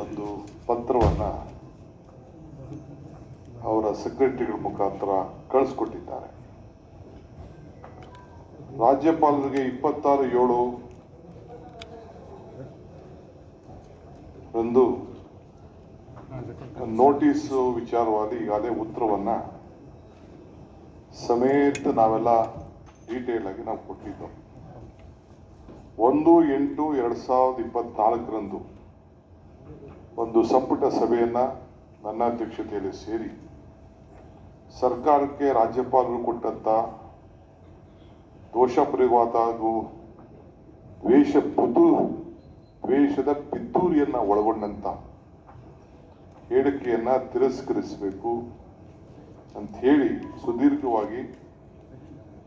ಒಂದು ಪತ್ರವನ್ನು ಅವರ ಸೆಕ್ರೆಟರಿಗಳ ಮುಖಾಂತರ ಕಳಿಸ್ಕೊಟ್ಟಿದ್ದಾರೆ ರಾಜ್ಯಪಾಲರಿಗೆ ಇಪ್ಪತ್ತಾರು ಏಳು ಒಂದು ನೋಟಿಸ್ ವಿಚಾರವಾಗಿ ಈಗಾಗಲೇ ಉತ್ತರವನ್ನು ಸಮೇತ ನಾವೆಲ್ಲ ಡೀಟೇಲ್ ಆಗಿ ನಾವು ಕೊಟ್ಟಿದ್ದೆವು ಒಂದು ಎಂಟು ಎರಡು ಸಾವಿರದ ಇಪ್ಪತ್ನಾಲ್ಕರಂದು ಒಂದು ಸಂಪುಟ ಸಭೆಯನ್ನು ನನ್ನ ಅಧ್ಯಕ್ಷತೆಯಲ್ಲಿ ಸೇರಿ ಸರ್ಕಾರಕ್ಕೆ ರಾಜ್ಯಪಾಲರು ಕೊಟ್ಟಂಥ ದೋಷಪರಿವಾದ ಹಾಗೂ ದ್ವೇಷ ಪುತು ದ್ವೇಷದ ಪಿತ್ತೂರಿಯನ್ನು ಒಳಗೊಂಡಂಥ ಹೇಳಿಕೆಯನ್ನು ತಿರಸ್ಕರಿಸಬೇಕು ಅಂತ ಹೇಳಿ ಸುದೀರ್ಘವಾಗಿ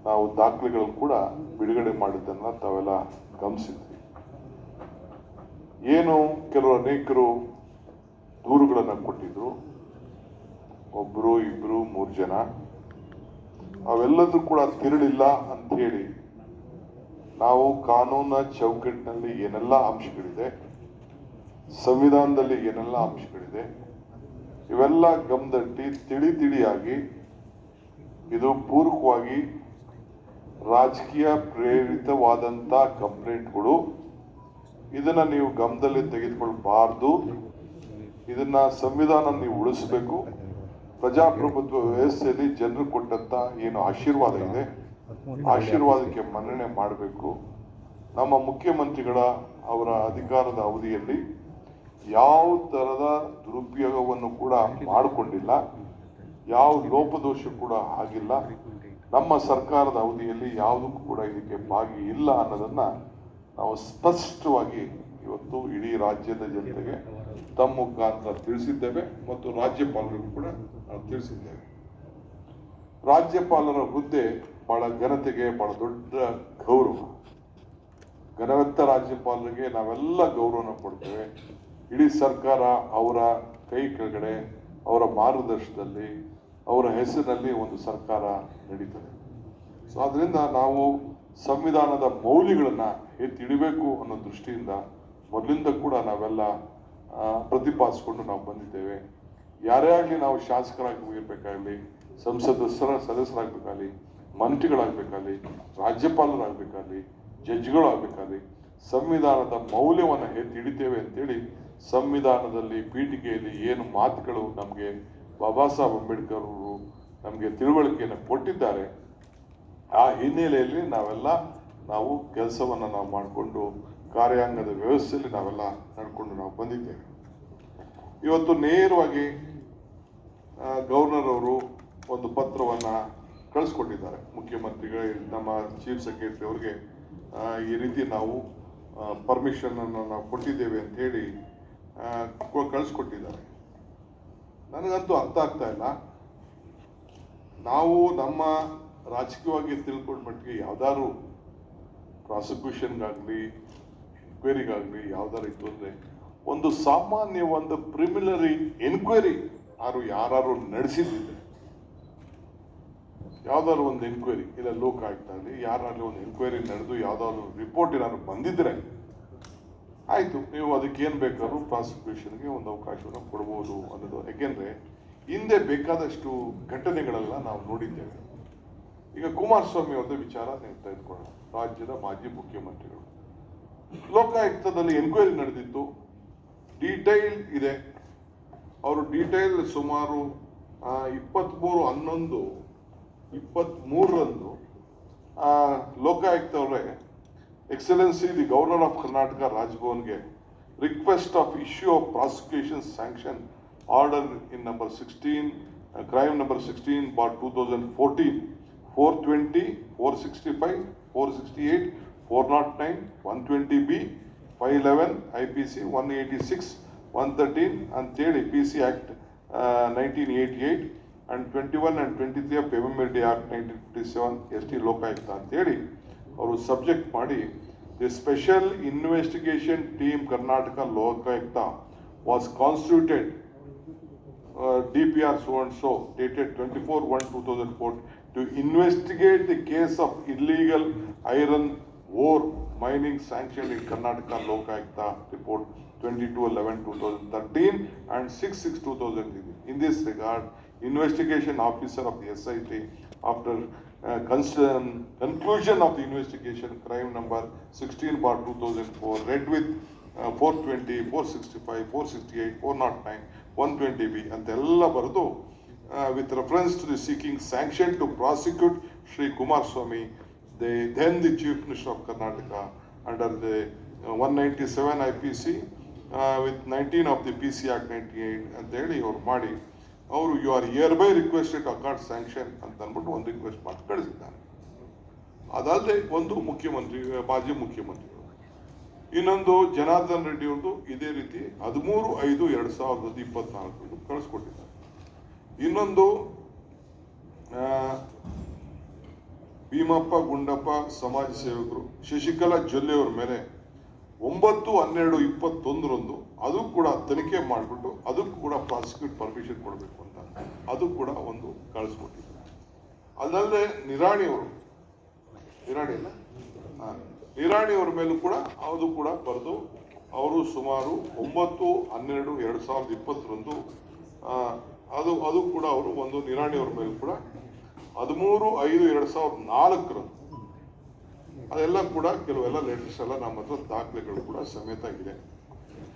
ನಾವು ದಾಖಲೆಗಳನ್ನು ಕೂಡ ಬಿಡುಗಡೆ ಮಾಡಿದ್ದನ್ನು ತಾವೆಲ್ಲ ಗಮನಿಸಿದ್ವಿ ಏನು ಕೆಲವು ಅನೇಕರು ದೂರುಗಳನ್ನು ಕೊಟ್ಟಿದ್ರು ಒಬ್ಬರು ಇಬ್ಬರು ಮೂರು ಜನ ಅವೆಲ್ಲದೂ ಕೂಡ ತಿರುಳಿಲ್ಲ ಅಂತ ಹೇಳಿ ನಾವು ಕಾನೂನ ಚೌಕಟ್ಟಿನಲ್ಲಿ ಏನೆಲ್ಲ ಅಂಶಗಳಿದೆ ಸಂವಿಧಾನದಲ್ಲಿ ಏನೆಲ್ಲ ಅಂಶಗಳಿದೆ ಇವೆಲ್ಲ ಗಮದಟ್ಟಿ ತಿಳಿ ತಿಳಿಯಾಗಿ ಇದು ಪೂರಕವಾಗಿ ರಾಜಕೀಯ ಪ್ರೇರಿತವಾದಂಥ ಕಂಪ್ಲೇಂಟ್ಗಳು ಇದನ್ನ ನೀವು ಗಮನದಲ್ಲಿ ತೆಗೆದುಕೊಳ್ಬಾರ್ದು ಇದನ್ನ ಸಂವಿಧಾನ ನೀವು ಉಳಿಸಬೇಕು ಪ್ರಜಾಪ್ರಭುತ್ವ ವ್ಯವಸ್ಥೆಯಲ್ಲಿ ಜನರು ಕೊಟ್ಟಂತ ಏನು ಆಶೀರ್ವಾದ ಇದೆ ಆಶೀರ್ವಾದಕ್ಕೆ ಮನ್ನಣೆ ಮಾಡಬೇಕು ನಮ್ಮ ಮುಖ್ಯಮಂತ್ರಿಗಳ ಅವರ ಅಧಿಕಾರದ ಅವಧಿಯಲ್ಲಿ ಯಾವ ತರದ ದುರುಪಯೋಗವನ್ನು ಕೂಡ ಮಾಡಿಕೊಂಡಿಲ್ಲ ಯಾವ ಲೋಪದೋಷ ಕೂಡ ಆಗಿಲ್ಲ ನಮ್ಮ ಸರ್ಕಾರದ ಅವಧಿಯಲ್ಲಿ ಯಾವುದಕ್ಕೂ ಕೂಡ ಇದಕ್ಕೆ ಭಾಗಿ ಇಲ್ಲ ಅನ್ನೋದನ್ನ ನಾವು ಸ್ಪಷ್ಟವಾಗಿ ಇವತ್ತು ಇಡೀ ರಾಜ್ಯದ ಜನತೆಗೆ ತಮ್ಮ ಮುಖಾಂತರ ತಿಳಿಸಿದ್ದೇವೆ ಮತ್ತು ರಾಜ್ಯಪಾಲರಿಗೂ ಕೂಡ ನಾವು ತಿಳಿಸಿದ್ದೇವೆ ರಾಜ್ಯಪಾಲರ ಹುದ್ದೆ ಬಹಳ ಘನತೆಗೆ ಬಹಳ ದೊಡ್ಡ ಗೌರವ ಘನವೆತ್ತ ರಾಜ್ಯಪಾಲರಿಗೆ ನಾವೆಲ್ಲ ಗೌರವನ ಕೊಡ್ತೇವೆ ಇಡೀ ಸರ್ಕಾರ ಅವರ ಕೈ ಕೆಳಗಡೆ ಅವರ ಮಾರ್ಗದರ್ಶನದಲ್ಲಿ ಅವರ ಹೆಸರಿನಲ್ಲಿ ಒಂದು ಸರ್ಕಾರ ನಡೀತದೆ ಸೊ ಅದರಿಂದ ನಾವು ಸಂವಿಧಾನದ ಮೌಲ್ಯಗಳನ್ನು ಎತ್ತಿಡಬೇಕು ಅನ್ನೋ ದೃಷ್ಟಿಯಿಂದ ಮೊದಲಿಂದ ಕೂಡ ನಾವೆಲ್ಲ ಪ್ರತಿಪಾದಿಸಿಕೊಂಡು ನಾವು ಬಂದಿದ್ದೇವೆ ಯಾರೇ ಆಗಲಿ ನಾವು ಶಾಸಕರಾಗಿ ಇರಬೇಕಾಗಲಿ ಸಂಸದಸ್ಸರ ಸದಸ್ಯರಾಗಬೇಕಾಗಲಿ ಮಂತ್ರಿಗಳಾಗಬೇಕಾಗಲಿ ರಾಜ್ಯಪಾಲರಾಗಬೇಕಾಗಲಿ ಜಡ್ಜ್ಗಳಾಗಬೇಕಾಗಲಿ ಸಂವಿಧಾನದ ಮೌಲ್ಯವನ್ನು ಎತ್ತಿ ಹಿಡಿತೇವೆ ಅಂತೇಳಿ ಸಂವಿಧಾನದಲ್ಲಿ ಪೀಠಿಕೆಯಲ್ಲಿ ಏನು ಮಾತುಗಳು ನಮಗೆ ಬಾಬಾ ಸಾಹೇಬ್ ಅಂಬೇಡ್ಕರ್ ಅವರು ನಮಗೆ ತಿಳುವಳಿಕೆಯನ್ನು ಕೊಟ್ಟಿದ್ದಾರೆ ಆ ಹಿನ್ನೆಲೆಯಲ್ಲಿ ನಾವೆಲ್ಲ ನಾವು ಕೆಲಸವನ್ನು ನಾವು ಮಾಡಿಕೊಂಡು ಕಾರ್ಯಾಂಗದ ವ್ಯವಸ್ಥೆಯಲ್ಲಿ ನಾವೆಲ್ಲ ನಡ್ಕೊಂಡು ನಾವು ಬಂದಿದ್ದೇವೆ ಇವತ್ತು ನೇರವಾಗಿ ಗವರ್ನರ್ ಅವರು ಒಂದು ಪತ್ರವನ್ನು ಕಳಿಸ್ಕೊಟ್ಟಿದ್ದಾರೆ ಮುಖ್ಯಮಂತ್ರಿಗಳ ನಮ್ಮ ಚೀಫ್ ಸೆಕ್ರೆಟರಿ ಅವರಿಗೆ ಈ ರೀತಿ ನಾವು ಪರ್ಮಿಷನನ್ನು ನಾವು ಕೊಟ್ಟಿದ್ದೇವೆ ಅಂಥೇಳಿ ಕಳಿಸ್ಕೊಟ್ಟಿದ್ದಾರೆ ನನಗಂತೂ ಅರ್ಥ ಆಗ್ತಾ ಇಲ್ಲ ನಾವು ನಮ್ಮ ರಾಜಕೀಯವಾಗಿ ತಿಳ್ಕೊಂಡ ಮಟ್ಟಿಗೆ ಯಾವ್ದಾದ್ರು ಪ್ರಾಸಿಕ್ಯೂಷನ್ಗಾಗಲಿ ಎನ್ಕ್ವೈರಿಗಾಗಲಿ ಯಾವ್ದಾರು ಇತ್ತು ಅಂದರೆ ಒಂದು ಸಾಮಾನ್ಯ ಒಂದು ಪ್ರಿಮಿಲರಿ ಎನ್ಕ್ವೈರಿ ಯಾರು ಯಾರು ನಡೆಸಿದ್ದಿದೆ ಯಾವ್ದಾದ್ರು ಒಂದು ಎನ್ಕ್ವೈರಿ ಇಲ್ಲ ಲೋಕ ಆಗಲಿ ಯಾರಲ್ಲಿ ಒಂದು ಎನ್ಕ್ವೈರಿ ನಡೆದು ಯಾವ್ದಾದ್ರು ರಿಪೋರ್ಟ್ ಏನಾದ್ರು ಬಂದಿದ್ರೆ ಆಯಿತು ನೀವು ಅದಕ್ಕೇನು ಬೇಕಾದ್ರೂ ಪ್ರಾಸಿಕ್ಯೂಷನ್ಗೆ ಒಂದು ಅವಕಾಶವನ್ನು ಕೊಡ್ಬೋದು ಅನ್ನೋದು ಯಾಕೆಂದರೆ ಹಿಂದೆ ಬೇಕಾದಷ್ಟು ಘಟನೆಗಳೆಲ್ಲ ನಾವು ನೋಡಿದ್ದೇವೆ ಈಗ ಕುಮಾರಸ್ವಾಮಿ ಅವರದ್ದು ವಿಚಾರ ನೀವು ತೆಗೆದುಕೊಳ್ಳೋಣ ರಾಜ್ಯದ ಮಾಜಿ ಮುಖ್ಯಮಂತ್ರಿಗಳು ಲೋಕಾಯುಕ್ತದಲ್ಲಿ ಎನ್ಕ್ವೈರಿ ನಡೆದಿತ್ತು ಡೀಟೈಲ್ ಇದೆ ಅವರು ಡೀಟೈಲ್ ಸುಮಾರು ಇಪ್ಪತ್ತ್ಮೂರು ಹನ್ನೊಂದು ಇಪ್ಪತ್ತ್ಮೂರರಂದು ಲೋಕಾಯುಕ್ತ ಅವರೇ excellency the governor of Karnataka ರಾಜ್ಭವನ್ಗೆ request of issue of prosecution sanction order in number sixteen crime number sixteen bar two thousand fourteen four twenty four sixty five four sixty eight 409, 120B, 511, IPC 186, 113, and 3rd APC Act 1988, uh, and 21 and 23 of MMLD Act 1957, ST Loka subject party, the Special Investigation Team Karnataka Loka was constituted. Uh, DPR so and so dated 24 2004 to investigate the case of illegal iron War mining sanctioned in Karnataka Lok Ayukta report 22/11/2013 and 6/6/2013. In this regard, investigation officer of the SIT, after uh, conclusion of the investigation, crime number 16/2004, read with uh, 420, 465, 468, 409, 120B, and all bardu uh, with reference to the seeking sanction to prosecute Shri Kumaraswamy. the, then the Chief the 197 IPC with 19 of the PC Act 98 ಅಂತ ಹೇಳಿ ಇವ್ರು ಮಾಡಿ ಅವರು you are hereby requested accord sanction ಅಂತ ಅಂದ್ಬಿಟ್ಟು ಒಂದು request ಮಾಡಿ ಕಳಿಸಿದ್ದಾರೆ ಅದಲ್ಲದೆ ಒಂದು ಮುಖ್ಯಮಂತ್ರಿ ಮಾಜಿ ಮುಖ್ಯಮಂತ್ರಿ ಇನ್ನೊಂದು ಜನಾರ್ದನ್ ರೆಡ್ಡಿ ಅವ್ರದ್ದು ಇದೇ ರೀತಿ ಹದಿಮೂರು ಐದು ಎರಡು ಸಾವಿರದ ಇಪ್ಪತ್ನಾಲ್ಕು ಇನ್ನೊಂದು ಭೀಮಪ್ಪ ಗುಂಡಪ್ಪ ಸಮಾಜ ಸೇವಕರು ಶಶಿಕಲಾ ಜೊಲ್ಲೆಯವರ ಮೇಲೆ ಒಂಬತ್ತು ಹನ್ನೆರಡು ಇಪ್ಪತ್ತೊಂದರಂದು ಅದು ಕೂಡ ತನಿಖೆ ಮಾಡಿಬಿಟ್ಟು ಅದಕ್ಕೂ ಕೂಡ ಪ್ರಾಸಿಕ್ಯೂಟ್ ಪರ್ಮಿಷನ್ ಕೊಡಬೇಕು ಅಂತ ಅದು ಕೂಡ ಒಂದು ಕಳಿಸ್ಕೊಟ್ಟಿದ್ದಾರೆ ಅದಲ್ಲದೆ ನಿರಾಣಿಯವರು ನಿರಾಣಿ ಅಲ್ಲ ನಿರಾಣಿಯವರ ಮೇಲೂ ಕೂಡ ಅದು ಕೂಡ ಬರೆದು ಅವರು ಸುಮಾರು ಒಂಬತ್ತು ಹನ್ನೆರಡು ಎರಡು ಸಾವಿರದ ಇಪ್ಪತ್ತರಂದು ಅದು ಅದು ಕೂಡ ಅವರು ಒಂದು ನಿರಾಣಿಯವ್ರ ಮೇಲೂ ಕೂಡ ಹದಿಮೂರು ಐದು ಎರಡು ಸಾವಿರದ ನಾಲ್ಕರ ಅದೆಲ್ಲ ಕೂಡ ಕೆಲವೆಲ್ಲ ಲೆಟರ್ಸ್ ಎಲ್ಲ ನಮ್ಮ ಹತ್ರ ದಾಖಲೆಗಳು ಕೂಡ ಸಮೇತ ಇದೆ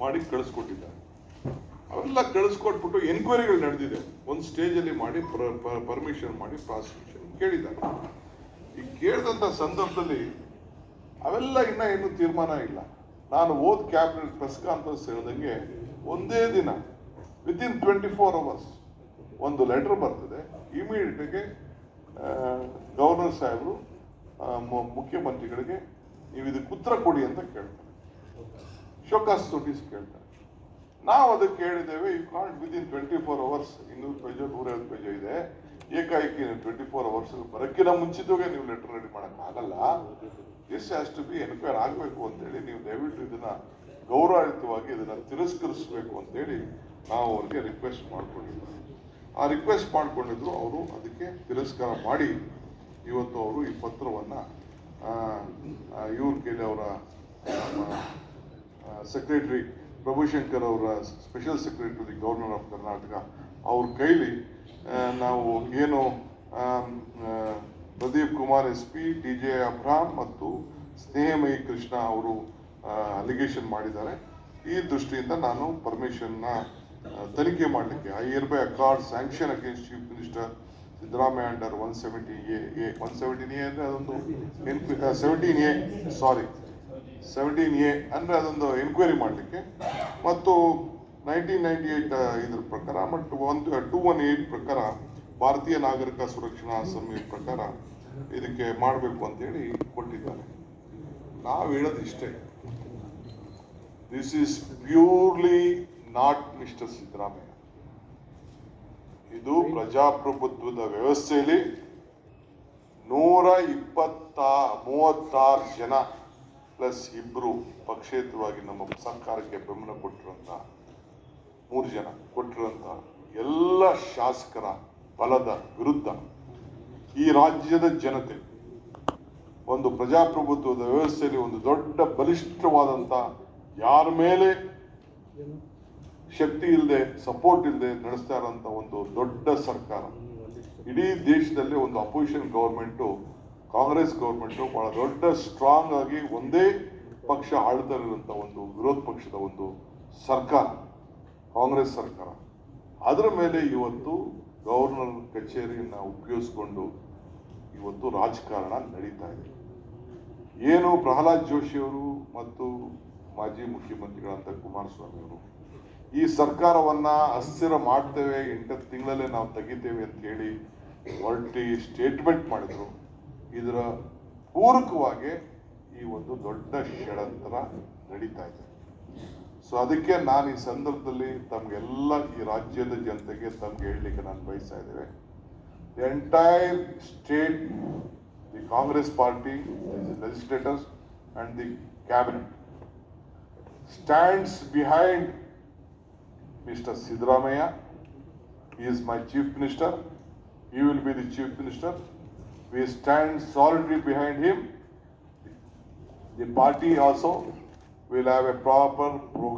ಮಾಡಿ ಕಳಿಸ್ಕೊಟ್ಟಿದ್ದಾರೆ ಅವೆಲ್ಲ ಕಳಿಸ್ಕೊಟ್ಬಿಟ್ಟು ಎನ್ಕ್ವೈರಿಗಳು ನಡೆದಿದೆ ಒಂದು ಸ್ಟೇಜಲ್ಲಿ ಮಾಡಿ ಪರ್ಮಿಷನ್ ಮಾಡಿ ಪ್ರಾಸಿಕ್ಯೂಷನ್ ಕೇಳಿದ್ದಾರೆ ಈ ಕೇಳಿದಂಥ ಸಂದರ್ಭದಲ್ಲಿ ಅವೆಲ್ಲ ಇನ್ನೂ ಏನು ತೀರ್ಮಾನ ಇಲ್ಲ ನಾನು ಓದ್ ಕ್ಯಾಬಿನೆಟ್ ಪ್ರೆಸ್ ಕಾನ್ಫರೆನ್ಸ್ ಹೇಳಿದಂಗೆ ಒಂದೇ ದಿನ ವಿತಿನ್ ಟ್ವೆಂಟಿ ಫೋರ್ ಅವರ್ಸ್ ಒಂದು ಲೆಟರ್ ಬರ್ತದೆ ಆಗಿ ಗವರ್ನರ್ ಸಾಹೇಬರು ಮುಖ್ಯಮಂತ್ರಿಗಳಿಗೆ ನೀವು ಇದಕ್ಕೆ ಉತ್ತರ ಕೊಡಿ ಅಂತ ಕೇಳ್ತಾರೆ ಶೋಕಾಸ್ ನೋಟಿಸ್ ಕೇಳ್ತಾರೆ ನಾವು ಅದಕ್ಕೆ ಹೇಳಿದ್ದೇವೆ you can't within twenty four hours ಇನ್ನೂರು ಪೇಜು ನೂರೈವತ್ತು ಪೇಜು ಇದೆ ಏಕಾಏಕಿ ಟ್ವೆಂಟಿ ಫೋರ್ ಅವರ್ಸ್ ಬರೋಕ್ಕಿಂತ ಮುಂಚಿತವಾಗಿ ನೀವು ಲೆಟರ್ ರೆಡಿ ಆಗಲ್ಲ this has to be enquire ಆಗಬೇಕು ಅಂತೇಳಿ ನೀವು ದಯವಿಟ್ಟು ಇದನ್ನ ಗೌರವಯುತವಾಗಿ ಇದನ್ನು ತಿರಸ್ಕರಿಸಬೇಕು ಅಂತೇಳಿ ನಾವು ಅವ್ರಿಗೆ ರಿಕ್ವೆಸ್ಟ್ ಮಾಡ್ಕೊಂಡಿದ್ದೀವಿ ಆ ರಿಕ್ವೆಸ್ಟ್ ಮಾಡಿಕೊಂಡಿದ್ರು ಅವರು ಅದಕ್ಕೆ ತಿರಸ್ಕಾರ ಮಾಡಿ ಇವತ್ತು ಅವರು ಈ ಪತ್ರವನ್ನು ಇವ್ರ ಕೇಳಿ ಅವರ ಸೆಕ್ರೆಟರಿ ಪ್ರಭುಶಂಕರ್ ಅವರ special secretary governor of Karnataka ಅವ್ರ ಕೈಲಿ ನಾವು ಏನು Pradeep Kumar S P T J Abraham ಮತ್ತು ಸ್ನೇಹಮಯಿ ಕೃಷ್ಣ ಅವರು ಅಲಿಗೇಷನ್ ಮಾಡಿದ್ದಾರೆ ಈ ದೃಷ್ಟಿಯಿಂದ ನಾನು ಪರ್ಮಿಷನ್ನ ತನಿಖೆ ಮಾಡಲಿಕ್ಕೆ I hereby accord sanction against chief minister Siddaramaiah under one seventy A A one seventeen A ಅಂದರೆ ಅದೊಂದು ಎನ್ಕ್ವಿ seventeen A sorry seventeen A ಅಂದರೆ ಅದೊಂದು ಎನ್ಕ್ವೈರಿ ಮಾಡಲಿಕ್ಕೆ ಮತ್ತು ನೈನ್ಟೀನ್ ನೈಂಟಿ ಏಯ್ಟ್ ಇದ್ರ ಪ್ರಕಾರ ಮತ್ತು ಒನ್ ಟೂ ಒನ್ ಏಯ್ಟ್ ಪ್ರಕಾರ ಭಾರತೀಯ ನಾಗರಿಕ ಸುರಕ್ಷಣಾ ಸಮಿತಿ ಪ್ರಕಾರ ಇದಕ್ಕೆ ಮಾಡಬೇಕು ಅಂತೇಳಿ ಕೊಟ್ಟಿದ್ದಾರೆ ನಾವು ಹೇಳೋದು ಇಷ್ಟೇ this is purely not mister Siddaramaiah ಇದು ಪ್ರಜಾಪ್ರಭುತ್ವದ ವ್ಯವಸ್ಥೆಯಲ್ಲಿ ನೂರ ಇಪ್ಪತ್ತ ಮೂವತ್ತಾರು ಜನ ಪ್ಲಸ್ ಇಬ್ಬರು ಪಕ್ಷೇತರವಾಗಿ ನಮ್ಮ ಸರ್ಕಾರಕ್ಕೆ ಬೆಂಬಲ ಕೊಟ್ಟಿರುವಂತಹ ಮೂರು ಜನ ಕೊಟ್ಟಿರುವಂತಹ ಎಲ್ಲ ಶಾಸಕರ ಬಲದ ವಿರುದ್ಧ ಈ ರಾಜ್ಯದ ಜನತೆ ಒಂದು ಪ್ರಜಾಪ್ರಭುತ್ವದ ವ್ಯವಸ್ಥೆಯಲ್ಲಿ ಒಂದು ದೊಡ್ಡ ಬಲಿಷ್ಠವಾದಂಥ ಯಾರ ಮೇಲೆ ಶಕ್ತಿ ಇಲ್ಲದೆ ಸಪೋರ್ಟ್ ಇಲ್ಲದೆ ನಡೆಸ್ತಾ ಇರೋಂಥ ಒಂದು ದೊಡ್ಡ ಸರ್ಕಾರ ಇಡೀ ದೇಶದಲ್ಲಿ ಒಂದು ಅಪೋಸಿಷನ್ ಗೌರ್ಮೆಂಟು ಕಾಂಗ್ರೆಸ್ ಗೌರ್ಮೆಂಟು ಬಹಳ ದೊಡ್ಡ ಸ್ಟ್ರಾಂಗ್ ಆಗಿ ಒಂದೇ ಪಕ್ಷ ಆಳ್ತಾ ಇರುವಂಥ ಒಂದು ವಿರೋಧ ಪಕ್ಷದ ಒಂದು ಸರ್ಕಾರ ಕಾಂಗ್ರೆಸ್ ಸರ್ಕಾರ ಅದರ ಮೇಲೆ ಇವತ್ತು ಗವರ್ನರ್ ಕಚೇರಿಯನ್ನು ಉಪಯೋಗಿಸ್ಕೊಂಡು ಇವತ್ತು ರಾಜಕಾರಣ ನಡೀತಾ ಇದೆ ಏನು ಪ್ರಹ್ಲಾದ್ ಜೋಶಿಯವರು ಮತ್ತು ಮಾಜಿ ಮುಖ್ಯಮಂತ್ರಿಗಳಂತ ಕುಮಾರಸ್ವಾಮಿ ಅವರು ಈ ಸರ್ಕಾರವನ್ನು ಅಸ್ಥಿರ ಮಾಡ್ತೇವೆ ಎಂಟತ್ತು ತಿಂಗಳಲ್ಲೇ ನಾವು ತೆಗಿತೇವೆ ಅಂತ ಹೇಳಿ ಹೊರಟಿ ಸ್ಟೇಟ್ಮೆಂಟ್ ಮಾಡಿದರು ಇದರ ಪೂರಕವಾಗಿ ಈ ಒಂದು ದೊಡ್ಡ ಷಡಂತರ ನಡೀತಾ ಇದೆ ಸೊ ಅದಕ್ಕೆ ನಾನು ಈ ಸಂದರ್ಭದಲ್ಲಿ ತಮಗೆಲ್ಲ ಈ ರಾಜ್ಯದ ಜನತೆಗೆ ತಮ್ಗೆ ಹೇಳಲಿಕ್ಕೆ ನಾನು ಬಯಸ್ತಾ ಇದ್ದೇವೆ entire state the Congress party legislators and the cabinet stands behind Mr. Sidramaya. He is my chief minister. He will be the chief minister. We stand solidly behind him. The party also will have a proper program.